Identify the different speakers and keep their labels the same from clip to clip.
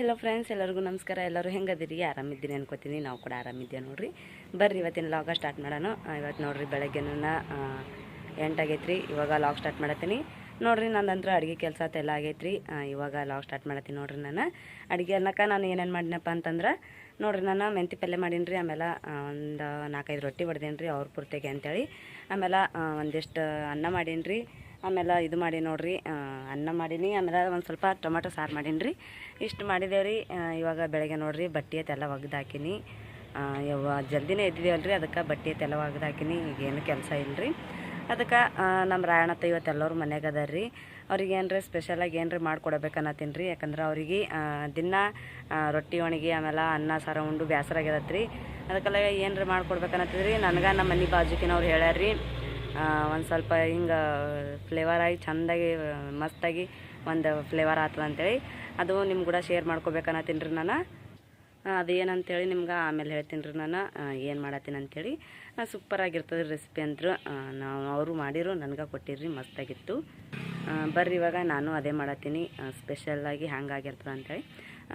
Speaker 1: Hello friends ಎಲ್ಲರಿಗೂ ನಮಸ್ಕಾರ. ಎಲ್ಲರೂ ಹೆಂಗದಿರಿ? ಆರಾಮಿದ್ದೀನಿ ಅನ್ಕೋತೀನಿ. ನಾವು ಕೂಡ ಆರಾಮಿದ್ದೀವಿ ನೋಡ್ರಿ. ಬರ್ರಿ, ಇವತ್ತಿನ ಲಾಗ ಸ್ಟಾರ್ಟ್ ಮಾಡೋಣ. ಇವತ್ತು ನೋಡ್ರಿ ಬೆಳಗ್ಗೆನ ಎಂಟಾಗೈತ್ರಿ. ಇವಾಗ ಲಾಗ್ ಸ್ಟಾರ್ಟ್ ಮಾಡತ್ತೀನಿ. ನೋಡ್ರಿ, ನಂದಂತ್ರ ಅಡುಗೆ ಕೆಲಸ ಎಲ್ಲ ಆಗೈತ್ರಿ. ಇವಾಗ ಲಾಗ್ ಸ್ಟಾರ್ಟ್ ಮಾಡತ್ತೀನಿ ನೋಡ್ರಿ ನಾನು. ಅಡುಗೆ ಅನ್ನಕ್ಕೆ ನಾನು ಏನೇನು ಮಾಡಿನಪ್ಪ ಅಂತಂದ್ರೆ, ನೋಡ್ರಿ ನಾನು ಮೆಂತಿ ಪಲ್ಯ ಮಾಡೀನಿ ರೀ ಆಮೇಲೆ ಒಂದು ನಾಲ್ಕೈದು ರೊಟ್ಟಿ ಹೊಡೆದೇನಿ ರೀ ಅವ್ರ ಪೂರ್ತಿಗೆ ಅಂತೇಳಿ. ಆಮೇಲೆ ಒಂದಿಷ್ಟು ಅನ್ನ ಮಾಡೀನಿ ರೀ ಆಮೇಲೆ ಇದು ಮಾಡಿ ನೋಡ್ರಿ ಅನ್ನ ಮಾಡೀನಿ. ಆಮೇಲೆ ಒಂದು ಸ್ವಲ್ಪ ಟೊಮೆಟೊ ಸಾರು ಮಾಡೀನಿ ರೀ ಇಷ್ಟು ಮಾಡಿದೇವೆ ರೀ ಇವಾಗ ಬೆಳಗ್ಗೆ ನೋಡ್ರಿ ಬಟ್ಟೆ ಐತೆಲ್ಲ ಒಗ್ದು ಹಾಕಿನಿ ಯಾವ ಜಲ್ದಿನೇ ರೀ ಅದಕ್ಕೆ ಬಟ್ಟೆ ಐತೆಲ್ಲ ಒಗ್ದು ಹಾಕಿನಿ ಈಗ ಏನು ಕೆಲಸ ಇಲ್ಲ ರೀ ಅದಕ್ಕೆ ನಮ್ಮ ರಾಯಣತ್ತ ಇವತ್ತು ಎಲ್ಲರೂ ಮನ್ಯಾಗ ಅದಾರ ರೀ ಅವ್ರಿಗೆ ಏನರ ಸ್ಪೆಷಲಾಗಿ ಏನರ ಮಾಡ್ಕೊಡ್ಬೇಕನ್ನತ್ತೀನಿ ರೀ ಯಾಕಂದ್ರೆ ಅವ್ರಿಗೆ ದಿನ ರೊಟ್ಟಿ, ಒಣಗಿ, ಆಮೇಲೆ ಅನ್ನ, ಸಾರ, ಉಂಡು ಬೇಸರ ರೀ ಅದಕ್ಕೆಲ್ಲ ಏನರ ಮಾಡಿಕೊಡ್ಬೇಕನ್ನತ್ತೀರಿ ನನಗೆ ನಮ್ಮ ಮನೆ ಬಾಜುಕಿನವ್ರು ಹೇಳ್ಯಾರ ರೀ ಒಂದು ಸ್ವಲ್ಪ ಹಿಂಗೆ ಫ್ಲೇವರ್ ಆಗಿ ಚೆಂದಾಗಿ, ಮಸ್ತಾಗಿ ಒಂದು ಫ್ಲೇವರ್ ಆಗ್ತದೆ ಅಂತೇಳಿ ಅದು ನಿಮ್ಮ ಕೂಡ ಶೇರ್ ಮಾಡ್ಕೋಬೇಕನ್ನತ್ತೀನಿ ರೀ ನಾನು. ಅದು ಏನಂತೇಳಿ ನಿಮ್ಗೆ ಆಮೇಲೆ ಹೇಳ್ತೀನಿ ರೀ ನಾನು ಏನು ಮಾಡತ್ತೀನಿ ಅಂಥೇಳಿ ಸೂಪರ್ ಆಗಿರ್ತದೆ ರೆಸಿಪಿ ಅಂದರು ನಾವು ಅವರು ಮಾಡಿರು ನನಗೆ ಕೊಟ್ಟಿರ್ರಿ, ಮಸ್ತಾಗಿತ್ತು. ಬರ್ರಿ ಇವಾಗ ನಾನು ಅದೇ ಮಾಡತ್ತೀನಿ. ಸ್ಪೆಷಲ್ಲಾಗಿ ಹ್ಯಾಂಗಾಗಿರ್ತದೆ ಅಂಥೇಳಿ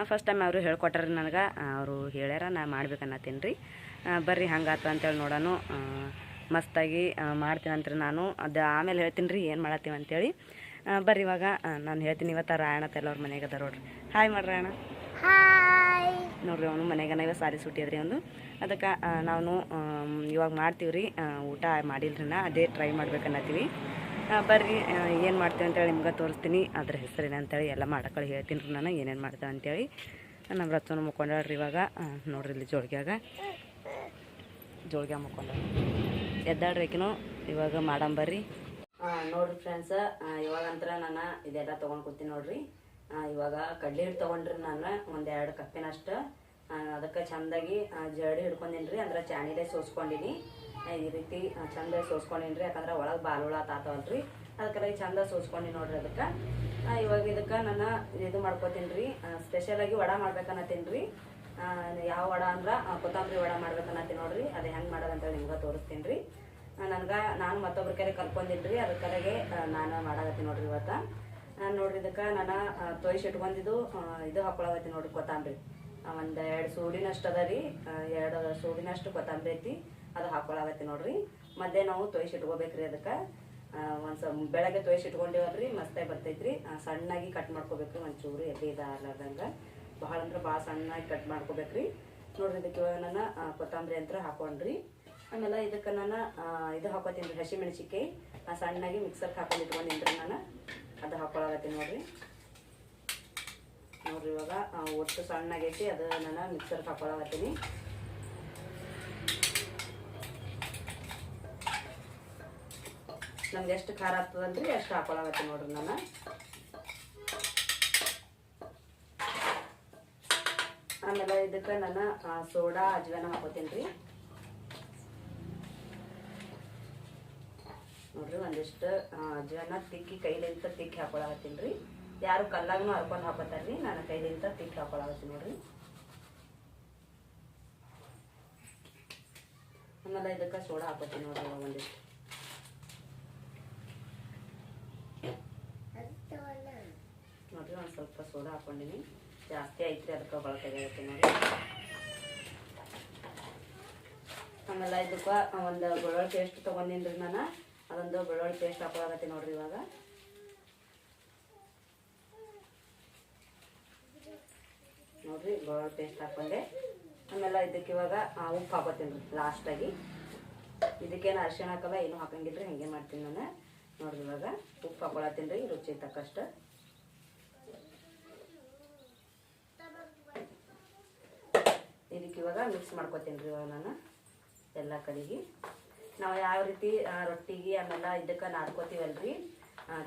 Speaker 1: ಫಸ್ಟ್ ಟೈಮ್ ಅವರು ಹೇಳ್ಕೊಟ್ಟಾರ ನನಗೆ. ಅವರು ಹೇಳ್ಯಾರ ನಾ ಮಾಡ್ಬೇಕನ್ನತ್ತೀನಿ ರೀ ಬರ್ರಿ ಹಂಗಾತ ಅಂತೇಳಿ ನೋಡೋಣ ಮಸ್ತಾಗಿ ಮಾಡ್ತೀನಂತ್ರಿ ನಾನು. ಅದು ಆಮೇಲೆ ಹೇಳ್ತೀನಿ ರೀ ಏನು ಮಾಡತ್ತೀವಿ ಅಂತೇಳಿ ಬರ್ರಿ ಇವಾಗ ನಾನು ಹೇಳ್ತೀನಿ ಇವತ್ತು ರಾಯಣ ಎಲ್ಲವ್ರ ಮನೆಗೆ ಅದ ನೋಡ್ರಿ. ಹಾಯ್ ಮಾಡ್ರಿ ರಾಯಣ
Speaker 2: ಹಾಯ್
Speaker 1: ನೋಡ್ರಿ ಅವನು ಮನೆಗೆ ಇವಾಗ ಸಾರಿ ಸುಟ್ಟಿದ್ರಿ ಒಂದು. ಅದಕ್ಕೆ ನಾವು ಇವಾಗ ಮಾಡ್ತೀವಿ ರೀ ಊಟ ಮಾಡಿಲ್ರಿ ನಾ ಅದೇ ಟ್ರೈ ಮಾಡ್ಬೇಕನ್ನತ್ತೀವಿ. ಬರ್ರಿ ಏನು ಮಾಡ್ತೀವಿ ಅಂತೇಳಿ ನಿಮ್ಗೆ ತೋರಿಸ್ತೀನಿ. ಅದ್ರ ಹೆಸರೇನು ಅಂತೇಳಿ ಎಲ್ಲ ಮಾಡಕ್ಕಳಿ ಹೇಳ್ತೀನಿ ರೀ ನಾನು ಏನೇನು ಮಾಡ್ತೇವೆ ಅಂತೇಳಿ ನಮ್ಮ ರಚನೆ ಮುಕ್ಕೊಂಡ್ರಿ ಇವಾಗ ನೋಡ್ರಿ ಇಲ್ಲಿ ಜೋಳಿಗ್ಯಾಗ. ಜೋಳಿಗೆ ಮುಕ್ಕೊಂಡು ಎದ್ದಾಳ್ರಿ ಆಕಿನೂ ಇವಾಗ ಮಾಡಂಬರ್ರಿ ನೋಡ್ರಿ ಫ್ರೆಂಡ್ಸ್ ಇವಾಗಂತ್ರ ನಾನು ಇದೆಲ್ಲ ತೊಗೊಂಡು ಕೂತೀನಿ ನೋಡ್ರಿ. ಇವಾಗ ಕಡ್ಲೆ ಹಿಟ್ಟು ತೊಗೊಂಡ್ರಿ ನಾನು ಒಂದೆರಡು ಕಪ್ಪಿನಷ್ಟು. ಅದಕ್ಕೆ ಚಂದಾಗಿ ಜಡಿ ಹಿಡ್ಕೊಂಡಿನಿ ರೀ ಅಂದ್ರೆ ಚಾಣಿಲೆ ಸೋಸ್ಕೊಂಡಿನಿ. ಈ ರೀತಿ ಚಂದ ಸೋಸ್ಕೊಂಡಿನಿ ರೀ ಯಾಕಂದ್ರೆ ಒಳಗೆ ಬಾಲುಳ ತಾತವಲ್ರಿ. ಅದಕ್ಕೆ ಚಂದ ಸೋಸ್ಕೊಂಡಿ ನೋಡ್ರಿ ಅದಕ್ಕೆ. ಇವಾಗ ಇದಕ್ಕೆ ನಾನು ಇದು ಮಾಡ್ಕೊತೀನಿ ರೀ ಸ್ಪೆಷಲಾಗಿ ವಡ ಮಾಡ್ಬೇಕನ್ನತ್ತೀನಿ ರೀ ಯಾವ ವಡ ಅಂದ್ರೆ ಕೊತ್ತಂಬರಿ ವಡ ಮಾಡ್ಬೇಕನ್ನತ್ತಿ ನೋಡ್ರಿ. ಅದು ಹೆಂಗೆ ಮಾಡೋದಂತೇಳಿ ನಿಮ್ಗೆ ತೋರಿಸ್ತೀನಿ ರೀ ನನಗೆ ನಾನು ಮತ್ತೊಬ್ರ ಕರೆ ಕಲ್ಕೊಂಡಿದ್ರಿ ಅದ್ರ ಕಡೆಗೆ ಆ, ನಾನು ಮಾಡಾಕತ್ತೀನಿ ನೋಡ್ರಿ ಇವತ್ತು. ನಾನು ನೋಡ್ರಿ ನಾನು ತೊಯ್ಸಿ ಇಟ್ಕೊಂಡಿದ್ದು ಇದು ಹಾಕೊಳಕತ್ತೀನಿ ನೋಡ್ರಿ ಕೊತ್ತಂಬರಿ. ಒಂದು ಎರಡು ಸೂಡಿನಷ್ಟು ಅದ ರೀ. ಎರಡು ಸೂಡಿನಷ್ಟು ಕೊತ್ತಂಬರಿ ಐತಿ. ಅದು ಹಾಕೊಳಕತ್ತೀನಿ ನೋಡ್ರಿ. ಮಧ್ಯೆ ನಾವು ತೊಯ್ಸಿ ಇಟ್ಕೋಬೇಕ್ರಿ ಅದಕ್ಕೆ. ಒಂದು ಸ್ವಲ್ಪ ಬೆಳಗ್ಗೆ ತೊಯ್ಸಿ ಇಟ್ಕೊಂಡಿವಲ್ರಿ ಮಸ್ತಾಗಿ ಬರ್ತೈತ್ರಿ. ಸಣ್ಣಾಗಿ ಕಟ್ ಮಾಡ್ಕೋಬೇಕ್ರಿ ಒಂಚೂರು ಎಲ್ಲಿ ಇದಾರ್ಲಾರ್ದಂಗೆ ಭಾಳ ಅಂದ್ರೆ ಭಾಳ ಸಣ್ಣಾಗಿ ಕಟ್ ಮಾಡ್ಕೋಬೇಕ್ರಿ. ನೋಡ್ರಿ ಇದಕ್ಕೆ ನಾನು ಕೊತ್ತಂಬರಿ ಅಂತ ಹಾಕೊಂಡ್ರಿ. ಆಮೇಲೆ ಇದಕ್ಕೆ ನಾನು ಇದು ಹಾಕೋತೀನಿ ರೀ ಆ, ಸಣ್ಣಾಗಿ ಮಿಕ್ಸರ್ಗೆ ಹಾಕೊಂಡು ಇಟ್ಕೊಂಡು ರೀ ನಾನು. ಅದು ಹಾಕೊಳಕತ್ತೀನಿ ನೋಡ್ರಿ. ನೋಡ್ರಿ ಇವಾಗ ಒಟ್ಟು ಸಣ್ಣಾಗೈತಿ ಅದು ನಾನು ಮಿಕ್ಸರ್ಗೆ ಹಾಕೊಳಕತ್ತೀನಿ. ನಮ್ಗೆ ಎಷ್ಟು ಖಾರ ಆಗ್ತದಲ್ರಿ ಅಷ್ಟು ಹಾಕೊಳಕತ್ತೀನಿ ನೋಡ್ರಿ ನಾನು. ಆಮೇಲೆ ಇದಕ್ಕೆ ನಾನು ಸೋಡಾ ಅಜ್ವಾನ ಹಾಕೋತೀನಿ ರೀ ನೋಡ್ರಿ ಒಂದಿಷ್ಟು ಅಜ್ವಾನ ತಿಕ್ಕಿ ಕೈಲಿಂತ ತಿಕ್ಕಿ ಹಾಕೊಳಕತ್ತೀನಿ ರೀ. ಯಾರು ಕಲ್ಲಾಗೂ ಹರ್ಕೊಂಡು ಹಾಕೋತಾರ್ರಿ ನಾನು ಕೈಲಿಂತ ತಿಕ್ಕಿ ಹಾಕೊಳಕತ್ತೀನಿ ನೋಡ್ರಿ. ಆಮೇಲೆ ಇದಕ್ಕೆ ಸೋಡಾ ಹಾಕೋತೀನಿ ನೋಡ್ರಿ ಒಂದಿಷ್ಟು. ನೋಡ್ರಿ ಒಂದು ಸ್ವಲ್ಪ ಸೋಡಾ ಹಾಕೊಂಡಿನಿ. ಜಾಸ್ತಿ ಐತ್ರಿ ಅದಕ್ಕೆ ಬಳಕೆ ಆಗೈತೆ ನೋಡಿ. ಆಮೇಲೆ ಇದಕ್ಕ ಒಂದು ಬೆಳ್ಳುಳ್ಳಿ ಪೇಸ್ಟ್ ತೊಗೊಂಡಿನ್ರಿ ನಾನು. ಅದೊಂದು ಬೆಳ್ಳುಳ್ಳಿ ಪೇಸ್ಟ್ ಹಾಕೊಳಕತ್ತೀನಿ ನೋಡ್ರಿ ಇವಾಗ. ನೋಡ್ರಿ ಬೆಳ್ಳುಳ್ಳಿ ಪೇಸ್ಟ್ ಹಾಕೊಂಡೆ. ಆಮೇಲೆ ಇದಕ್ಕೆ ಇವಾಗ ಉಪ್ಪು ಹಾಕೋತೀನಿ ರೀ ಲಾಸ್ಟಾಗಿ ಇದಕ್ಕೇನು ಅರಿಶಿಣ ಹಾಕಲ್ಲ, ಏನು ಹಾಕಂಗಿಲ್ರಿ, ಹಂಗೆ ಮಾಡ್ತೀನಿ ನಾನು. ನೋಡ್ರಿ ಇವಾಗ, ಉಪ್ಪು ಹಾಕೊಳತ್ತೀನಿ ರೀ ರುಚಿ ತಕ್ಕಷ್ಟು ಇದಕ್ಕೆ ಇವಾಗ ಮಿಕ್ಸ್ ಮಾಡ್ಕೊತೀನಿ ರೀ ನಾನು ಎಲ್ಲ ಕಡೆಗೆ. ನಾವು ಯಾವ ರೀತಿ ರೊಟ್ಟಿಗೆ ಆಮೇಲೆ ಇದಕ್ಕೆ ನಾದ್ಕೋತೀವಲ್ರಿ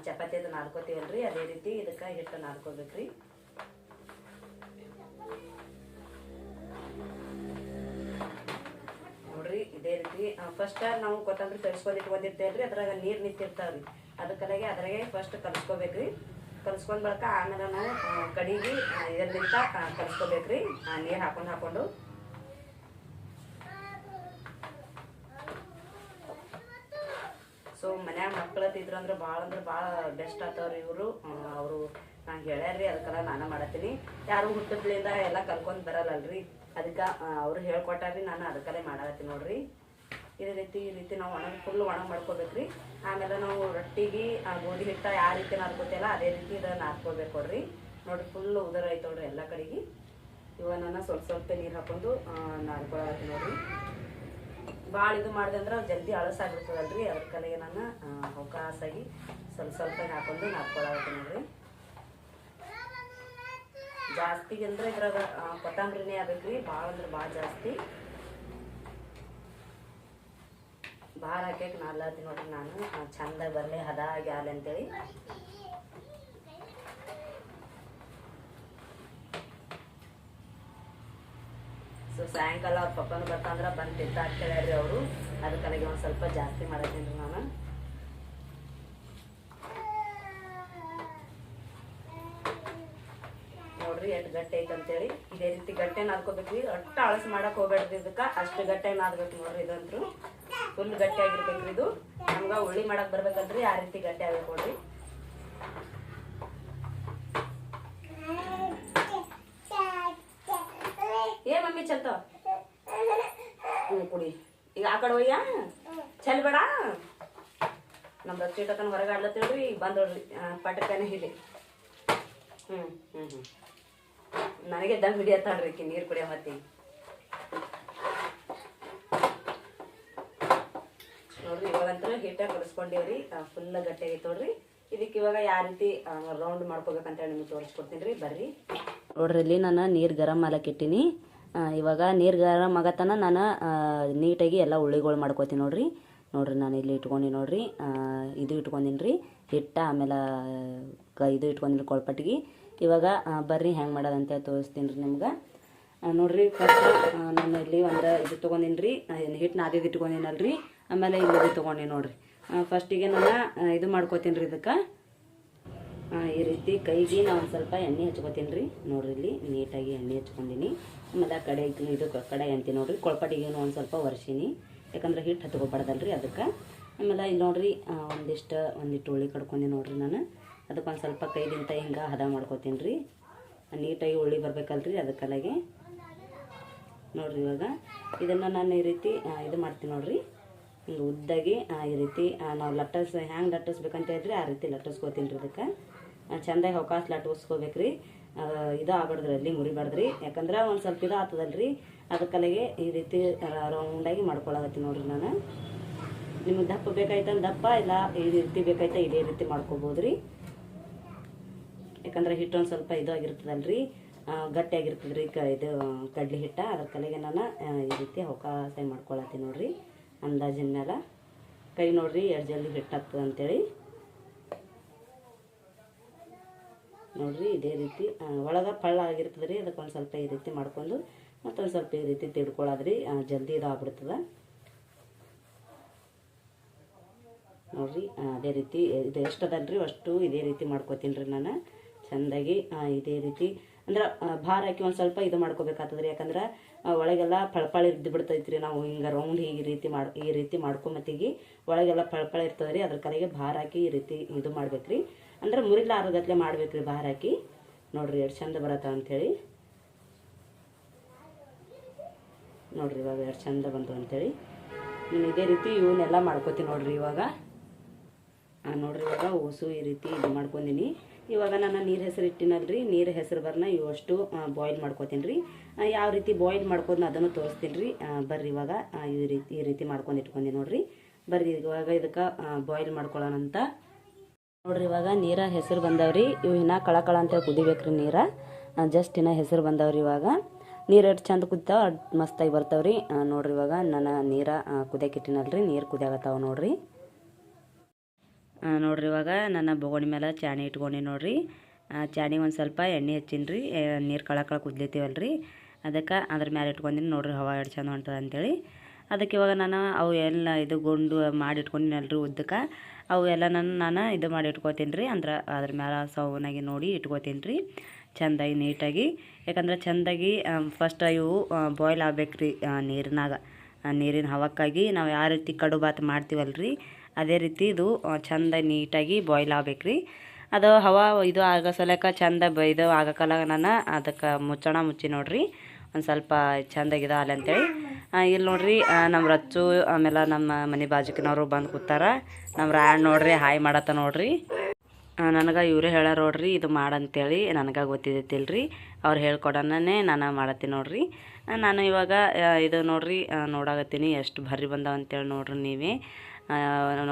Speaker 1: ಚಪಾತಿ ಅದು ನಾದ್ಕೋತೀವಲ್ರಿ, ಅದೇ ರೀತಿ ಇದಕ್ಕೆ ಹಿಟ್ಟು ನಾದ್ಕೋಬೇಕ್ರಿ. ನೋಡ್ರಿ, ಇದೇ ರೀತಿ ಫಸ್ಟ್ ನಾವು ಕೊತ್ತಂಬರಿ ತರಿಸ್ಕೊಂಡು ಇಟ್ಕೊಂಡಿರ್ತೇವ್ರಿ ಅದ್ರಾಗ ನೀರು ನಿಂತಿರ್ತಾವ್ರಿ. ಅದಕ್ಕಲಾಗೆ ಅದ್ರಾಗೆ ಫಸ್ಟ್ ಕಲಿಸ್ಕೋಬೇಕ್ರಿ. ಕಲಿಸ್ಕೊಂಡ್ ಬಳಿಕ ಆಮೇಲೆ ನಾವು ಕಡಿಗೆ ಇದರಿಂದ ಕಲಿಸ್ಕೋಬೇಕ್ರಿ ನೀರು ಹಾಕೊಂಡು ಹಾಕೊಂಡು. ಸೊ ಮನ್ಯಾಗ ಮಕ್ಕಳು ತಿಂದ್ರು ಅಂದ್ರೆ ಭಾಳ ಅಂದ್ರೆ ಭಾಳ ಬೆಸ್ಟ್ ಆತವ್ರಿ ಇವರು. ಅವರು ನಾನು ಹೇಳ್ಯಾರ್ರಿ ಅದಕ್ಕೆಲ್ಲ ನಾನು ಮಾಡತ್ತೀನಿ. ಯಾರು ಹುಟ್ಟಿದ್ಲಿಂದ ಎಲ್ಲ ಕಲ್ಕೊಂಡ್ ಬರಲ್ಲಲ್ರಿ. ಅದಕ್ಕೆ ಅವ್ರು ಹೇಳ್ಕೊಟ್ಟಾರ್ರಿ, ನಾನು ಅದಕ್ಕಲ್ಲೇ ಮಾಡತ್ತೀನಿ ನೋಡ್ರಿ. ಇದೇ ರೀತಿ, ಈ ರೀತಿ ನಾವು ಒಣ ಫುಲ್ ಒಣ ಮಾಡ್ಕೋಬೇಕ್ರಿ. ಆಮೇಲೆ ನಾವು ರೊಟ್ಟಿಗೆ, ಆ, ಗೋಧಿ ಹಿಟ್ಟ ಯಾವ ರೀತಿ ನಾದ್ಕೋತಿಯಲ್ಲ ಅದೇ ರೀತಿ ಇದನ್ನು ನಾದ್ಕೋಬೇಕು ನೋಡ್ರಿ. ನೋಡ್ರಿ ಫುಲ್ ಉದರ ಐತೆ ನೋಡ್ರಿ ಎಲ್ಲ ಕಡೆಗೆ. ಇವನ್ನ ನಾನು ಸ್ವಲ್ಪ ಸ್ವಲ್ಪ ನೀರು ಹಾಕೊಂಡು ನಾದ್ಕೊಳತ್ತೀನಿ ನೋಡ್ರಿ. ಭಾಳ ಇದು ಮಾಡಿದೆ ಅಂದ್ರೆ ಜಲ್ದಿ ಅಳಸಾಗಿರ್ತದಲ್ರಿ ಅದ್ರ ಕಲೆಗೆ ನಾನು ಅವಕಾಶಾಗಿ ಸ್ವಲ್ಪ ಸ್ವಲ್ಪ ಹಾಕೊಂಡು ನಾದ್ಕೊಳತ್ತೀನಿ ನೋಡ್ರಿ. ಜಾಸ್ತಿ ಅಂದ್ರೆ ಇದ್ರಾಗ ಕೊತ್ತಂಬರಿನೇ ಆಗ್ಬೇಕ್ರಿ. ಭಾಳ ಅಂದ್ರೆ ಭಾಳ ಜಾಸ್ತಿ. ಭಾಳ ಹಾಕ್ಯಾಕೆ ನಾಲ್ಕು ನೋಡ್ರಿ ನಾನು. ಚಂದ ಬರಲಿ, ಹದ ಆಗಿ ಆಲೆ ಅಂತೇಳಿ. ಸೊ ಸಾಯಂಕಾಲ ಅವ್ರ ಪಪ್ಪನ ಬರ್ತಂದ್ರ ಬಂದು ತಿಂತ ಅವರು. ನನಗೆ ಒಂದು ಸ್ವಲ್ಪ ಜಾಸ್ತಿ ಮಾಡತ್ತೀನಿ ನಾನು ನೋಡ್ರಿ ಎಷ್ಟು ಗಟ್ಟಿ ಐತೆ ಅಂತೇಳಿ. ಇದೇ ರೀತಿ ಗಟ್ಟೆ ನಾದ್ಕೋಬೇಕ್ರಿ ಒಟ್ಟು ಅಳಸು ಮಾಡಕ್ ಹೋಗ್ಬೇಡ್ರಿ ಇದಕ್ಕೆ. ಅಷ್ಟು ಗಟ್ಟೆ ನಾದ್ಬೇಕು ನೋಡ್ರಿ ಇದಂತ್ರು. ಫುಲ್ ಗಟ್ಟಿ ಆಗಿರ್ಬೇಕ್ರಿ ಇದು. ನಮ್ಗೆ ಉಳ್ಳಿ ಮಾಡಕ್ ಬರ್ಬೇಕಲ್ರಿ. ಆ ರೀತಿ ಗಟ್ಟಿ ಆಗ್ಬೇಕು ನೋಡ್ರಿ. ಏ ಮಮ್ಮಿ, ಚಲ್ತ. ಹ್ಞೂ ಕುಡಿ. ಈಗ ಆ ಕಡೆ ಒಯ್ಯ ಚಲ್ ಬೇಡ. ನಮ್ಮ ರಕ್ಷಿಟಕನ ಹೊರಗೆ ಆಡ್ಲತ್ತೇಳ್ರಿ ಬಂದ್ರಿ ಪಟಕನೆ ಹಿಡಿ ಹ್ಞೂ ಹ್ಞೂ ನನಗೆ ದಮ್ ಹಿಡಿಯತ್ತಾಳ್ರಿ ಈಕಿ ನೀರು ಕುಡಿಯೋ ಮತ್ತೆ ನೋಡ್ರಿ, ಇವಾಗಂತೂ ಹಿಟ್ಟ ಕಲಿಸ್ಕೊಂಡೇವ್ರಿ ಫುಲ್ ಗಟ್ಟಿ ಆಗೈತೆ ನೋಡ್ರಿ. ಇದಕ್ಕೆ ಇವಾಗ ಯಾವ ರೀತಿ ರೌಂಡ್ ಮಾಡ್ಕೋಬೇಕಂತ ಹೇಳಿ ನಿಮ್ಗೆ ತೋರಿಸ್ಕೊಡ್ತೀನಿ ರೀ. ಬರ್ರಿ. ನೋಡ್ರಿ, ಇಲ್ಲಿ ನಾನು ನೀರು ಗರಂ ಮಾಡಕ್ಕೆ ಇಟ್ಟೀನಿ. ಇವಾಗ ನೀರು ಗರಂ ಆಗತ್ತನ ನಾನು ನೀಟಾಗಿ ಎಲ್ಲ ಉಳ್ಳಿಗಳು ಮಾಡ್ಕೋತೀನಿ ನೋಡ್ರಿ. ನೋಡ್ರಿ ನಾನು ಇಲ್ಲಿ ಇಟ್ಕೊಂಡು ನೋಡ್ರಿ. ಇದು ಇಟ್ಕೊಂಡಿನಿ ರೀ ಹಿಟ್ಟ ಆಮೇಲೆ, ಕ, ಇದು ಇಟ್ಕೊಂಡಿನಿ ಕೊಳ್ಪಟ್ಟಿಗೆ ಇವಾಗ ಬರ್ರಿ ಹೆಂಗೆ ಮಾಡೋದಂತ ತೋರಿಸ್ತೀನಿ ರೀ ನಿಮ್ಗೆ ನೋಡ್ರಿ ಫಸ್ಟ್ ನಾನು ಇಲ್ಲಿ ಒಂದು ಇದು ತೊಗೊಂಡಿನಿ ರೀ ಹಿಟ್ಟು ನಾದಿದ್ದು ಇಟ್ಕೊಂಡಿನಲ್ರಿ. ಆಮೇಲೆ ಇಲ್ಲಿ ತೊಗೊಂಡಿನಿ ನೋಡ್ರಿ. ಫಸ್ಟಿಗೆ ನಾನು ಇದು ಮಾಡ್ಕೋತೀನಿ ರೀ ಇದಕ್ಕೆ. ಈ ರೀತಿ ಕೈಗೆ ನಾವು ಒಂದು ಸ್ವಲ್ಪ ಎಣ್ಣೆ ಹಚ್ಕೋತೀನಿ ರೀ ನೋಡ್ರಿ ಇಲ್ಲಿ ನೀಟಾಗಿ ಎಣ್ಣೆ ಹಚ್ಕೊಂಡಿನಿ. ಆಮೇಲೆ ಆ ಕಡೆ ಇದು ಕಡಾಯಿ ಕಡೆ ಅಂತೀನಿ ನೋಡ್ರಿ ಕೊಳ್ಪಟ್ಟಿಗೆ ಒಂದು ಸ್ವಲ್ಪ ಒರೆಸೀನಿ. ಯಾಕಂದ್ರೆ ಹಿಟ್ಟು ಹತ್ಕೋಬಾರ್ದಲ್ರಿ ಅದಕ್ಕೆ. ಆಮೇಲೆ ಇಲ್ಲಿ ನೋಡ್ರಿ ಒಂದಿಷ್ಟು ಒಂದಿಷ್ಟು ಉಳ್ಳಿ ಕಡ್ಕೊಂಡಿ ನೋಡ್ರಿ ನಾನು. ಅದಕ್ಕೆ ಒಂದು ಸ್ವಲ್ಪ ಕೈಲಿಂತ ಹಿಂಗೆ ಹದ ಮಾಡ್ಕೋತೀನಿ ರೀ ನೀಟಾಗಿ ಉಳ್ಳಿ ಬರ್ಬೇಕಲ್ರಿ ಅದಕ್ಕಲಾಗೆ ನೋಡ್ರಿ ಇವಾಗ. ಇದನ್ನು ನಾನು ಈ ರೀತಿ ಇದು ಮಾಡ್ತೀನಿ ನೋಡ್ರಿ. ಹಿಂಗೆ ಉದ್ದಾಗಿ ಈ ರೀತಿ ನಾವು ಲಟ್ಟಸ್, ಹ್ಯಾಂಗೆ ಲಟ್ಟಿಸ್ಬೇಕಂತ ಹೇಳಿದ್ರೆ ಆ ರೀತಿ ಲಟ್ಟಿಸ್ಕೋತೀನಿ ರೀ ಅದಕ್ಕೆ. ಚೆಂದಾಗಿ ಅವಕಾಶ ಲಟ್ಟಿಸ್ಕೋಬೇಕ್ರಿ ರೀ ಇದು ಆಗ್ಬಾರ್ದ್ರಿ ಅಲ್ಲಿ ಮುರಿಬಾರ್ದ್ರಿ. ಯಾಕಂದ್ರೆ ಒಂದು ಸ್ವಲ್ಪ ಇದು ಆಗ್ತದಲ್ರಿ ಅದಕ್ಕಲ್ಲಿಗೆ ಈ ರೀತಿ ರೌಂಡಾಗಿ ಮಾಡ್ಕೊಳಕತ್ತೀನಿ ನೋಡ್ರಿ ನಾನು. ನಿಮಗೆ ದಪ್ಪ ಬೇಕಾಯ್ತಂದ್ರೆ ದಪ್ಪ, ಇಲ್ಲ ಈ ರೀತಿ ಬೇಕಾಯ್ತಾ ಇದೇ ರೀತಿ ಮಾಡ್ಕೋಬೋದು ರೀ ಯಾಕಂದ್ರೆ ಹಿಟ್ಟು ಒಂದು ಸ್ವಲ್ಪ ಇದು ಆಗಿರ್ತದಲ್ರಿ ರೀ ಗಟ್ಟಿ ಆಗಿರ್ತದ್ರಿ ಕ, ಇದು, ಕಡ್ಲಿ ಹಿಟ್ಟ. ಅದ್ರ ಕಲೆಗೆ ನಾನು ಈ ರೀತಿ ಅವಕಾಶ ಮಾಡ್ಕೊಳತ್ತೀನಿ ನೋಡ್ರಿ, ಅಂದಾಜಿನ ಮೇಲೆ ಕೈ ನೋಡ್ರಿ, ಎರಡು ಜಲ್ದಿ ಹಿಟ್ಟು ಆಗ್ತದೆ ಅಂತೇಳಿ ನೋಡ್ರಿ ಇದೇ ರೀತಿ ಒಳಗೆ ಪಳ್ಳ ಆಗಿರ್ತದೆ ರೀ ಅದಕ್ಕೆ ಒಂದು ಸ್ವಲ್ಪ ಈ ರೀತಿ ಮಾಡ್ಕೊಂಡು ಮತ್ತೊಂದು ಸ್ವಲ್ಪ ಈ ರೀತಿ ತಿಡ್ಕೊಳ್ಳೋದ್ರಿ ಆ, ಜಲ್ದಿ ಇದಾಗ್ಬಿಡ್ತದೆ. ನೋಡಿರಿ ಅದೇ ರೀತಿ ಇದು ಎಷ್ಟು ಅದಲ್ರಿ ಅಷ್ಟು ಇದೇ ರೀತಿ ಮಾಡ್ಕೋತೀನಿ ರೀ ನಾನು. ಚೆಂದಾಗಿ ಇದೇ ರೀತಿ ಅಂದ್ರೆ ಭಾರ ಹಾಕಿ ಒಂದು ಸ್ವಲ್ಪ ಇದು ಮಾಡ್ಕೋಬೇಕಾಗ್ತದೆ ರೀ ಯಾಕಂದ್ರೆ ಒಳಗೆಲ್ಲ ಪಳಪಳ ಇದ್ದು ಬಿಡ್ತೈತ್ರಿ ನಾವು ಹಿಂಗೆ ರೌಂಡ್ ಈ ರೀತಿ ಮಾಡಿ ಈ ರೀತಿ ಮಾಡ್ಕೊಂಬತ್ತಿಗೆ ಒಳಗೆಲ್ಲ ಪಳಪಳ ಇರ್ತದೆ ರೀ ಅದ್ರ ಕಡೆಗೆ ಭಾರ ಹಾಕಿ ಈ ರೀತಿ ಇದು ಮಾಡ್ಬೇಕ್ರಿ. ಅಂದ್ರೆ ಮುರಿಲಾರಗತ್ಲೆ ಮಾಡ್ಬೇಕ್ರಿ ಬಾರ್ ಹಾಕಿ. ನೋಡ್ರಿ ಎಷ್ಟು ಚಂದ ಬರತ್ತ ಹೇಳಿ ನೋಡ್ರಿ ಇವಾಗ ಎಷ್ಟು ಚಂದ ಬಂತು ಅಂತೇಳಿ. ನಾನು ಇದೇ ರೀತಿ ಇವನ್ನೆಲ್ಲ ಮಾಡ್ಕೋತೀನಿ ನೋಡ್ರಿ ಇವಾಗ. ನೋಡ್ರಿ ಇವಾಗ ಓಸು ಈ ರೀತಿ ಇದು ಮಾಡ್ಕೊಂಡಿನಿ ಇವಾಗ ನಾನು ನೀರು ಹೆಸರು ಇಟ್ಟಿನಲ್ರಿ, ನೀರು ಹೆಸರು ಬರ್ನ ಇವಷ್ಟು ಬಾಯ್ಲ್ ಮಾಡ್ಕೋತೀನಿ ರೀ ಯಾವ ರೀತಿ ಬಾಯ್ಲ್ ಮಾಡ್ಕೊಂಡು ಅದನ್ನು ತೋರಿಸ್ತೀನಿ ರೀ ಬರ್ರಿ ಇವಾಗ ಈ ರೀತಿ ಈ ರೀತಿ ಮಾಡ್ಕೊಂಡು ಇಟ್ಕೊಂಡಿ ನೋಡ್ರಿ. ಬರ್ರಿ ಇವಾಗ ಇದಕ್ಕೆ ಬಾಯ್ಲ್ ಮಾಡ್ಕೊಳ್ಳೋಣ ಅಂತ ನೋಡ್ರಿ, ಇವಾಗ ನೀರ ಹೆಸರು ಬಂದವ್ರಿ. ಇವು ಇನ್ನ ಕಳಕಳ ಅಂತ ಕುದಿಬೇಕ್ರಿ ನೀರ. ಜಸ್ಟ್ ಇನ್ನ ಹೆಸರು ಬಂದವ್ರಿ ಇವಾಗ. ನೀರು ಎಷ್ಟು ಚಂದ ಕುದಿತಾವ ಅಷ್ಟು ಮಸ್ತಾಗಿ ಬರ್ತಾವ್ರಿ. ನೋಡ್ರಿ ಇವಾಗ ನಾನು ನೀರ ಕುದಿಯಕ್ಕೆ ಇಟ್ಟಿನಲ್ರಿ. ನೀರು ಕುದಿಯಾಗತ್ತಾವ ನೋಡ್ರಿ. ನೋಡ್ರಿ ಇವಾಗ ನನ್ನ ಬೊಗಣಿ ಮೇಲೆ ಚಾಣಿ ಇಟ್ಕೊಂಡಿ ನೋಡ್ರಿ. ಚಾಣಿ ಒಂದು ಸ್ವಲ್ಪ ಎಣ್ಣೆ ಹಚ್ಚಿನ್ರಿ. ನೀರು ಕಳಕಳ ಕುದ್ಲಿತೀವಲ್ರಿ ಅದಕ್ಕೆ ಅದ್ರ ಮೇಲೆ ಇಟ್ಕೊಂಡಿನಿ ನೋಡ್ರಿ, ಹವಾ ಎಷ್ಟು ಚಂದ ಹೊಂಟದ ಅಂತೇಳಿ. ಅದಕ್ಕೆ ಇವಾಗ ನಾನು ಅವು ಎಲ್ಲ ಇದು ಗುಂಡು ಮಾಡಿ ಇಟ್ಕೊಂಡಿನಲ್ರಿ ಉದ್ದಕ್ಕೆ ಅವು ಎಲ್ಲ ನಾನು ನಾನು ಇದು ಮಾಡಿ ಇಟ್ಕೋತೀನಿ ರೀ ಅಂದ್ರೆ ಅದ್ರ ಮೇಲೆ ಸೌನಾಗಿ ನೋಡಿ ಇಟ್ಕೋತೀನಿ ರೀ ಚೆಂದಾಗಿ ನೀಟಾಗಿ. ಯಾಕಂದ್ರೆ ಚೆಂದಾಗಿ ಫಸ್ಟ್ ಇವು ಬಾಯ್ಲ್ ಆಗ್ಬೇಕು ರೀ ನೀರಿನಾಗ. ನೀರಿನ ಹವಕ್ಕಾಗಿ ನಾವು ಯಾವ ರೀತಿ ಕಡು ಬಾತ್ ಮಾಡ್ತೀವಲ್ರಿ, ಅದೇ ರೀತಿ ಇದು ಚೆಂದ ನೀಟಾಗಿ ಬಾಯ್ಲ್ ಆಗ್ಬೇಕ್ರಿ ಅದು ಹವಾ ಇದು ಆಗೋ ಸಲಕ ಚಂದ ಇದು ಆಗಕ್ಕಲ್ಲ ನಾನು ಅದಕ್ಕೆ ಮುಚ್ಚಣ ಮುಚ್ಚಿ ನೋಡ್ರಿ. ಒಂದು ಸ್ವಲ್ಪ ಚೆಂದಾಗಿದೆ ಅಲ್ಲಂತೇಳಿ ಅಂತೇಳಿ ಇಲ್ಲಿ ನೋಡ್ರಿ ನಮ್ಮ ರಚ್ಚು, ಆಮೇಲೆ ನಮ್ಮ ಮನೆ ಬಾಜುಕಿನವರು ಬಂದು ಕೂತಾರ. ನಮ್ಮ ರಾಣ್ ನೋಡ್ರಿ, ಹಾಯ್ ಮಾಡತ್ತ ನೋಡ್ರಿ. ನನಗೆ ಇವರೇ ಹೇಳ್ಯಾರ ನೋಡ್ರಿ, ಇದು ಮಾಡಂತೇಳಿ ನನಗೆ ಗೊತ್ತಿದ್ದೈತಿಲ್ರಿ. ಅವ್ರು ಹೇಳ್ಕೊಡೋಣ ನಾನು ಮಾಡತ್ತೀನಿ ನೋಡ್ರಿ. ನಾನು ಇವಾಗ ಇದು ನೋಡ್ರಿ ನೋಡಾಕತ್ತೀನಿ, ಎಷ್ಟು ಭರಿ ಬಂದಾವ ಅಂತೇಳಿ ನೋಡ್ರಿ ನೀವೇ.